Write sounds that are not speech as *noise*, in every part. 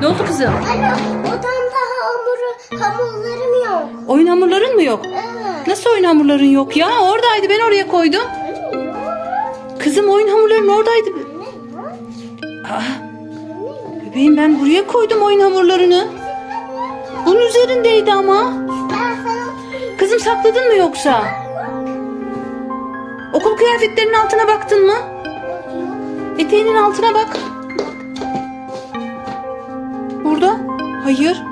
Ne oldu kızım? Anne odamda hamuru, hamurlarım yok. Oyun hamurların mı yok? Evet. Nasıl oyun hamurların yok ya? Oradaydı ben oraya koydum. Kızım oyun hamurların oradaydı. Aa, bebeğim ben buraya koydum oyun hamurlarını. Bunun üzerindeydi ama. Kızım sakladın mı yoksa? Okul kıyafetlerinin altına baktın mı? Eteğinin altına bak. Burada? Hayır.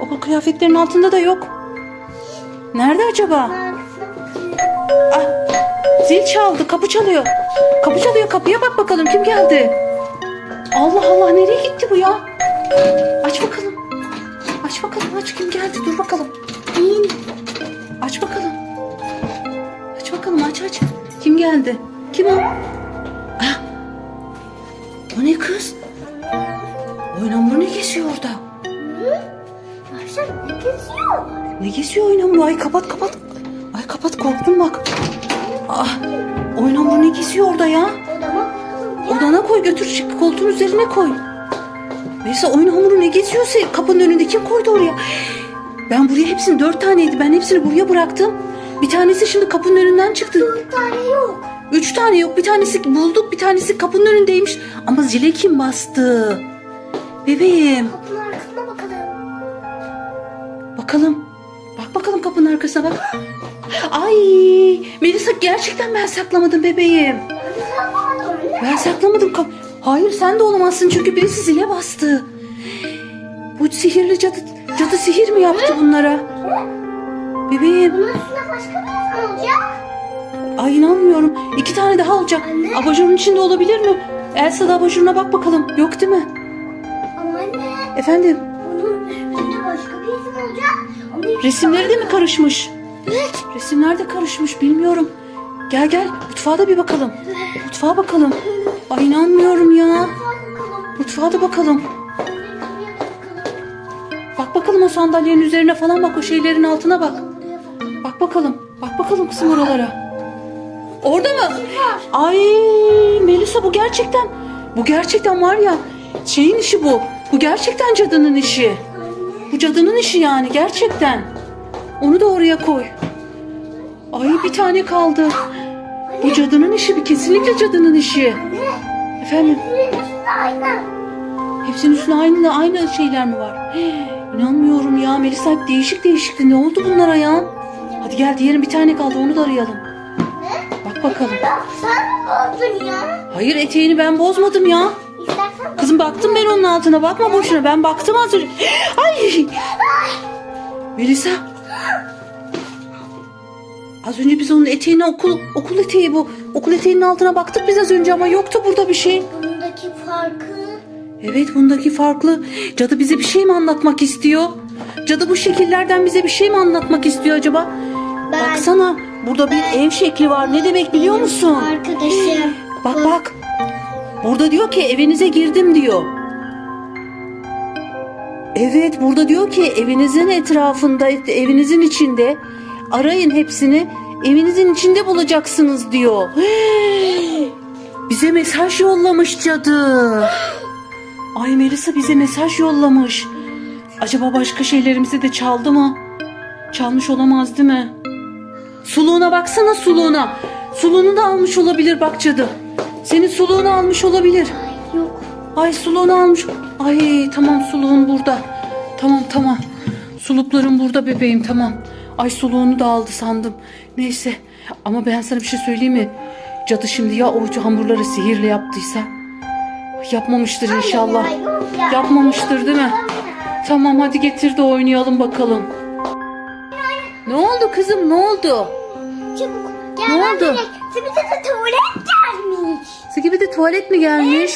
Okul kıyafetlerinin altında da yok. Nerede acaba? Ah, zil çaldı. Kapı çalıyor. Kapı çalıyor. Kapıya bak bakalım kim geldi. Allah Allah nereye gitti bu ya? Aç bakalım. Aç bakalım aç kim geldi dur bakalım. Aç bakalım. Aç bakalım aç aç. Kim geldi? Kim o? Ah. O ne kız? Oyun hamuru ne geziyor orada? Akşam ne geziyor? Ne geziyor oyun hamuru? Ay kapat kapat. Ay kapat korktum bak. Ah, oyun hamuru ne geziyor orada ya? Odama Odana koy götür çık koltuğun üzerine koy. Neyse oyun hamuru ne geziyorsa kapının önünde kim koydu oraya? Ben buraya hepsini dört taneydi. Ben hepsini buraya bıraktım. Bir tanesi şimdi kapının önünden çıktı. bir tane yok. Üç tane yok. Bir tanesi bulduk. Bir tanesi kapının önündeymiş. Ama zile kim bastı? Bebeğim. Kapının arkasına bakalım. Bakalım. Bak bakalım kapının arkasına bak. Ay Melisa gerçekten ben saklamadım bebeğim. Ben saklamadım öyle. Ben saklamadım. Kap Hayır sen de olamazsın çünkü birisi zile bastı. Bu sihirli cadı, cadı sihir mi yaptı bunlara? Bebeğim. Bunun üstüne başka bir insan olacak. Ay inanmıyorum. İki tane daha olacak. Anne. Abajurun içinde olabilir mi? Elsa da abajuruna bak bakalım. Yok değil mi? Efendim? bunun üstünde başka bir insan olacak. Onun Resimleri de mi karışmış? Evet. Resimler de karışmış bilmiyorum. Gel gel mutfağa da bir bakalım. Mutfağa bakalım. Ay inanmıyorum ya. Mutfağa da bakalım. Bak bakalım o sandalyenin üzerine falan bak o şeylerin altına bak. Bak bakalım. Bak bakalım kızım oralara. Orada mı? Ay Melisa bu gerçekten. Bu gerçekten var ya. Şeyin işi bu. Bu gerçekten cadının işi. Bu cadının işi yani gerçekten. Onu da oraya koy. Ay bir tane kaldı. Bu cadının işi bir kesinlikle cadının işi. Efendim hepsinin üstüne aynı aynı şeyler mi var? Hii, *gasps* İnanmıyorum ya Melisa hep değişik değişikti. Ne oldu bunlara ya? Hadi gel diğerin bir tane kaldı onu da arayalım. Bak bakalım. Sen mi bozdun ya? Hayır eteğini ben bozmadım ya. Kızım baktım ben onun altına bakma boşuna ben baktım az önce. *gasps* Ay! Melisa. Az önce biz onun eteğine okul okul eteği bu. Okul eteğinin altına baktık biz az önce ama yoktu burada bir şey. bundaki farkı Evet bundaki farklı. Cadı bize bir şey mi anlatmak istiyor? Cadı bu şekillerden bize bir şey mi anlatmak istiyor acaba? Ben- Baksana burada bir ev şekli var. Ne demek biliyor musun? arkadaşım. Bak bak. Burada diyor ki evinize girdim diyor. Evet burada diyor ki evinizin etrafında evinizin içinde arayın hepsini evinizin içinde bulacaksınız diyor. *gasps* Bize mesaj yollamış cadı. *gasps* Ay Melisa bize mesaj yollamış. Acaba başka şeylerimizi de çaldı mı? Çalmış olamaz değil mi? Suluğuna baksana suluğuna. Suluğunu da almış olabilir bak cadı. Senin suluğunu almış olabilir. Ay yok. Ay suluğunu almış. Ay tamam suluğun burada. Tamam tamam. Sulukların burada bebeğim tamam. Ay suluğunu da aldı sandım. Neyse ama ben sana bir şey söyleyeyim mi? Cadı şimdi ya o hamurları sihirle yaptıysa? Yapmamıştır inşallah. Yapmamıştır değil mi? Tamam hadi getir de oynayalım bakalım. Ne oldu kızım ne oldu? Çabuk. Gel Ne oldu? direkt. Şimdi de tuvalet tuvalet mi gelmiş?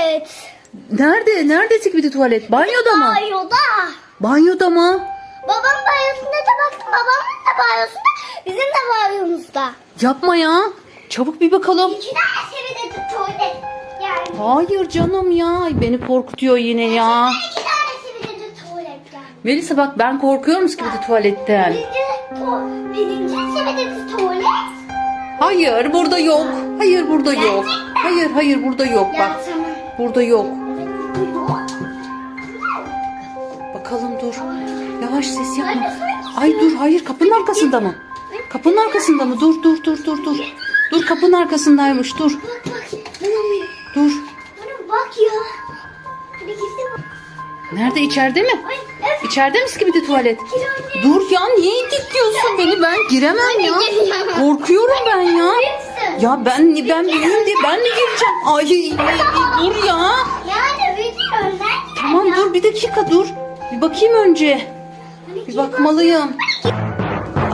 Evet. Nerede? Nerede Skibidi tuvalet? Banyoda mı? Banyoda. Banyoda mı? Babam banyosunda da baktım. Babamın da banyosunda. Bizim de banyomuzda. Yapma ya. Çabuk bir bakalım. İki tane seviyede tuvalet gelmiş. Hayır canım ya. Ay, Beni korkutuyor yine ya. İki tane seviyede tuvalet. Melisa bak ben korkuyorum Skibidi tuvaletten. Birinci, tu birinci seviyede tuvalet. Hayır burada yok. Hayır burada yok. Hayır hayır burada yok bak. Burada yok. Bakalım dur. Yavaş ses yapma. Ay dur hayır kapının arkasında mı? Kapının arkasında mı? Dur dur dur dur dur. Dur kapının arkasındaymış dur. Dur. Bak ya. Nerede içeride mi? İçeride mi skibidi tuvalet? Gir anne. Dur ya niye itikliyorsun beni? Ben giremem ya. Korkuyorum ben ya. Ya ben ben büyüğüm diye ben mi gireceğim? Ay, dur ya. Yani bütün önden Tamam dur bir dakika dur. Bir bakayım önce. Bir bakmalıyım.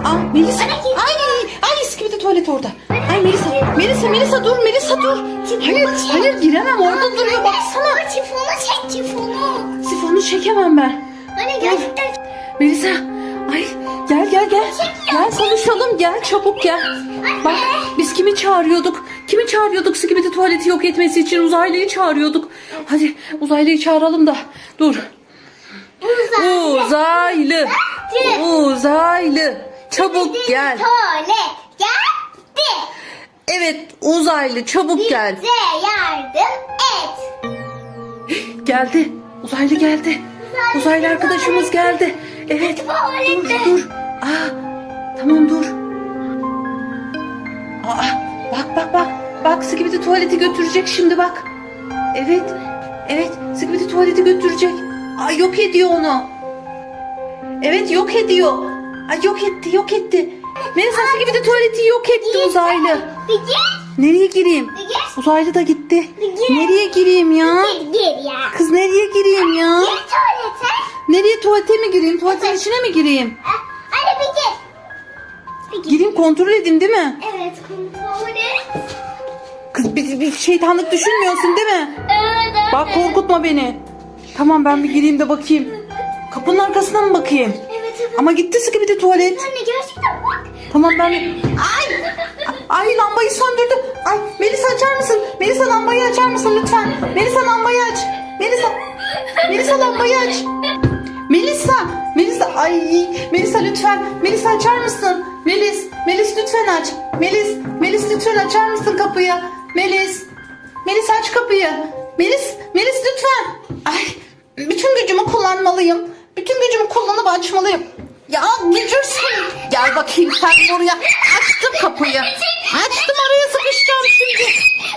Aa Melisa. Ay ay iskibidi tuvalet orada. Ay Melisa. Melisa Melisa dur Melisa dur. Hayır hayır giremem orada duruyor baksana. Sifonu çek sifonu. Sifonu çekemem ben. Anne gerçekten Melisa. Ay gel gel gel. Konuşalım gel çabuk gel. Bak biz kimi çağırıyorduk? Kimi çağırıyorduk skibidi tuvaleti yok etmesi için uzaylıyı çağırıyorduk. Hadi uzaylıyı çağıralım da. Dur. Uzaylı. Uzaylı. Çabuk gel. Tuvalet geldi. Evet uzaylı çabuk gel. Bize yardım et. Geldi. Uzaylı geldi. Uzaylı arkadaşımız geldi. Evet. Dur dur. Aa, tamam dur. Aa, bak bak bak. Bak Skibidi tuvaleti götürecek şimdi bak. Evet. Evet Skibidi tuvaleti götürecek. Aa, yok ediyor onu. Evet yok ediyor. Ay yok etti yok etti. Melisa Skibidi tuvaleti yok etti uzaylı. Bir gir. Nereye gireyim? Bir gir. Uzaylı da gitti. Gir. Nereye gireyim ya? Gir gir ya. Kız nereye gireyim ya? Gir tuvalete. Nereye tuvalete mi gireyim? Tuvaletin içine mi gireyim? Kontrol edeyim değil mi? Evet kontrol et. Kız bir, bir şeytanlık düşünmüyorsun değil mi? Evet evet. Bak korkutma beni. Tamam ben bir gireyim de bakayım. Kapının arkasına mı bakayım? Evet evet. Ama gitti sıkı bir de tuvalet. Anne gerçekten bak. Tamam ben... Ay! Ay lambayı söndürdüm. Ay Melisa açar mısın? Melisa lambayı açar mısın lütfen? Melisa lambayı aç. Melisa. Melisa lambayı aç. Melisa. Melisa. Ay Melisa lütfen. Melisa açar mısın? Melis. Melis lütfen aç. Melis. Melis lütfen açar mısın kapıyı? Melis. Melis aç kapıyı. Melis. Melis lütfen. Ay bütün gücümü kullanmalıyım. Bütün gücümü kullanıp açmalıyım. Ya bücürsün. Gel bakayım sen buraya. Açtım kapıyı. Açtım oraya sıkışacağım şimdi.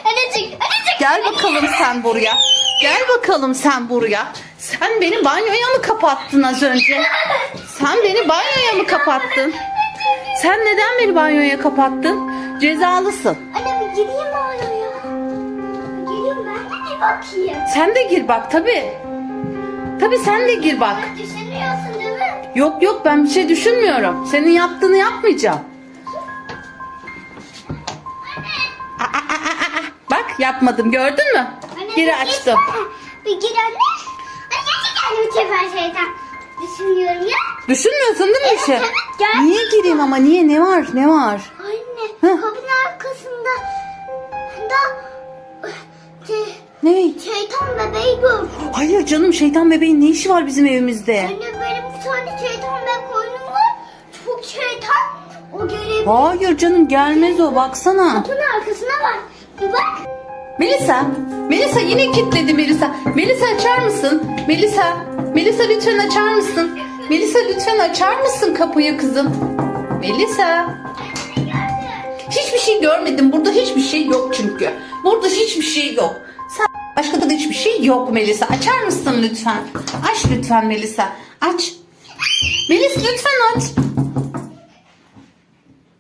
Anneciğim anneciğim. Gel bakalım sen buraya. Gel bakalım sen buraya. Sen beni banyoya mı kapattın az önce? Sen beni banyoya mı kapattın? Sen neden beni banyoya kapattın? Cezalısın. Anne bir gireyim banyoya. Gireyim ben de bir bakayım. Sen de gir bak tabi. Tabi sen de gir bak. Düşünüyorsun değil mi? Yok yok ben bir şey düşünmüyorum. Senin yaptığını yapmayacağım. Aa, aa, aa, aa. Bak yapmadım gördün mü? Anne, Geri bir açtım. girsene. Bir gir anne. Anne gerçekten bir sefer şeytan düşünüyorum ya. Düşünmüyorsun değil mi bir şey? Evet, gel. Niye gireyim ama niye ne var ne var? Anne Hı. kapının arkasında da şey, Ne? şeytan bebeği gördüm. Hayır canım şeytan bebeğin ne işi var bizim evimizde? Anne benim bir tane şeytan bebek koynum var. Çok şeytan. O görev Hayır canım gelmez o baksana. kapının arkasına bak. Bir bak. Melisa, Melisa yine kilitledi Melisa. Melisa açar mısın? Melisa, Melisa lütfen açar mısın? Melisa lütfen açar mısın kapıyı kızım? Melisa. Hiçbir şey görmedim. Burada hiçbir şey yok çünkü. Burada hiçbir şey yok. Sen başka da hiçbir şey yok Melisa. Açar mısın lütfen? Aç lütfen Melisa. Aç. Melis lütfen aç.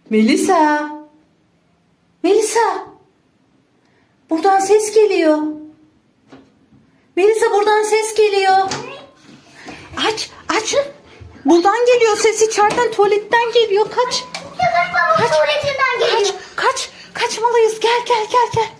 Melisa. Melisa. Buradan ses geliyor. Melisa buradan ses geliyor. Aç, aç. Buradan geliyor ses içeriden tuvaletten geliyor. Kaç. Kaç. kaç. Kaçmalıyız. Gel, gel, gel, gel.